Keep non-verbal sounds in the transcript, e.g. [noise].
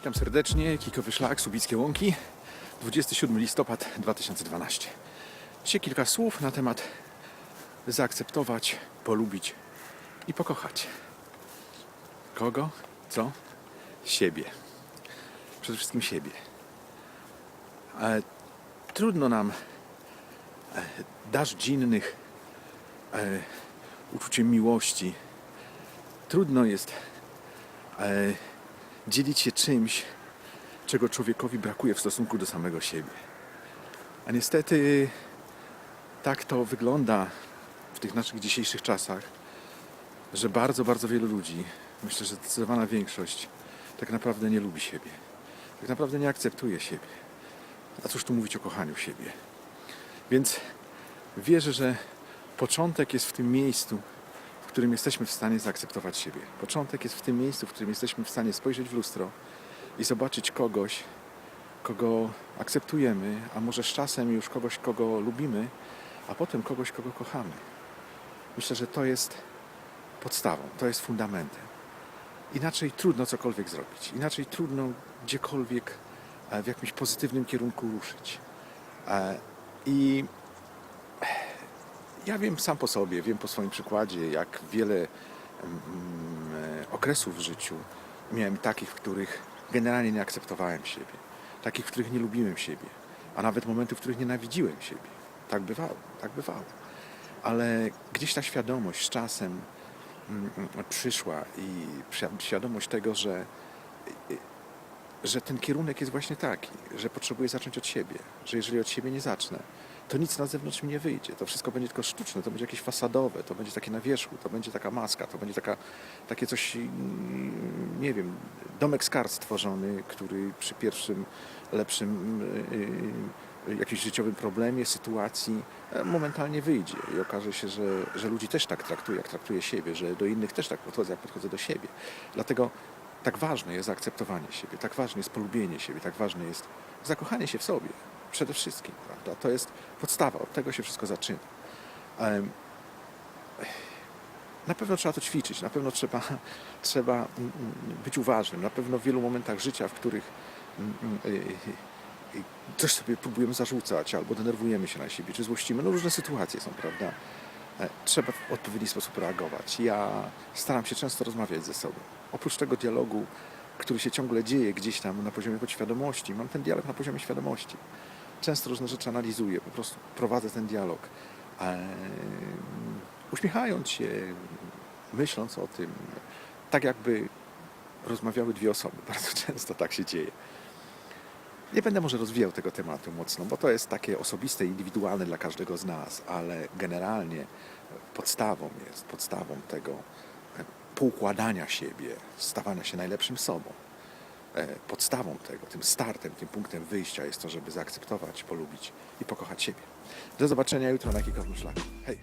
witam serdecznie. Kikowy Szlak, Subickie Łąki, 27 listopad 2012. Dzisiaj kilka słów na temat zaakceptować, polubić i pokochać. Kogo? Co? Siebie. Przede wszystkim siebie. E, trudno nam e, darzyć innych e, uczuciem miłości. Trudno jest e, dzielić się czymś, czego człowiekowi brakuje w stosunku do samego siebie. A niestety tak to wygląda w tych naszych dzisiejszych czasach, że bardzo, bardzo wielu ludzi, myślę, że zdecydowana większość, tak naprawdę nie lubi siebie. Tak naprawdę nie akceptuje siebie. A cóż tu mówić o kochaniu siebie. Więc wierzę, że początek jest w tym miejscu, w którym jesteśmy w stanie zaakceptować siebie. Początek jest w tym miejscu, w którym jesteśmy w stanie spojrzeć w lustro i zobaczyć kogoś, kogo akceptujemy, a może z czasem już kogoś, kogo lubimy, a potem kogoś, kogo kochamy. Myślę, że to jest podstawą, to jest fundamentem. Inaczej trudno cokolwiek zrobić, inaczej trudno gdziekolwiek e, w jakimś pozytywnym kierunku ruszyć. E, I ja wiem sam po sobie, wiem po swoim przykładzie, jak wiele mm, e, okresów w życiu miałem takich, w których generalnie nie akceptowałem siebie, takich, w których nie lubiłem siebie, a nawet momentów, w których nienawidziłem siebie. Tak bywało, tak bywało. Ale gdzieś ta świadomość z czasem mm, mm, przyszła i świadomość tego, że, że ten kierunek jest właśnie taki, że potrzebuję zacząć od siebie, że jeżeli od siebie nie zacznę, to nic na zewnątrz mi nie wyjdzie. To wszystko będzie tylko sztuczne, to będzie jakieś fasadowe, to będzie takie na wierzchu, to będzie taka maska, to będzie taka, takie coś, mm, nie wiem, domek z kart stworzony, który przy pierwszym lepszym yy, jakimś życiowym problemie, sytuacji e, momentalnie wyjdzie i okaże się, że, że ludzi też tak traktuję, jak traktuję siebie, że do innych też tak podchodzę, jak podchodzę do siebie. Dlatego tak ważne jest zaakceptowanie siebie, tak ważne jest polubienie siebie, tak ważne jest zakochanie się w sobie. Przede wszystkim, prawda? To jest podstawa, od tego się wszystko zaczyna. Na pewno trzeba to ćwiczyć, na pewno trzeba, [laughs] trzeba mm, mm, być uważnym, na pewno w wielu momentach życia, w których mm, y, y, y, coś sobie próbujemy zarzucać, albo denerwujemy się na siebie, czy złościmy, no różne sytuacje są, prawda? E, Trzeba w odpowiedni sposób reagować. Ja staram się często rozmawiać ze sobą. Oprócz tego dialogu, który się ciągle dzieje gdzieś tam na poziomie podświadomości, mam ten dialog na poziomie świadomości. Często różne rzeczy analizuję, po prostu prowadzę ten dialog. Em, Uśmiechając się, myśląc o tym, tak jakby rozmawiały dwie osoby. [laughs] Bardzo często tak się dzieje. Nie będę może rozwijał tego tematu mocno, bo to jest takie osobiste, indywidualne dla każdego z nas, ale generalnie podstawą jest, podstawą tego e, poukładania siebie, stawania się najlepszym sobą. E, Podstawą tego, tym startem, tym punktem wyjścia jest to, żeby zaakceptować, polubić i pokochać siebie. Do zobaczenia jutro na kikowym szlaku. Hej!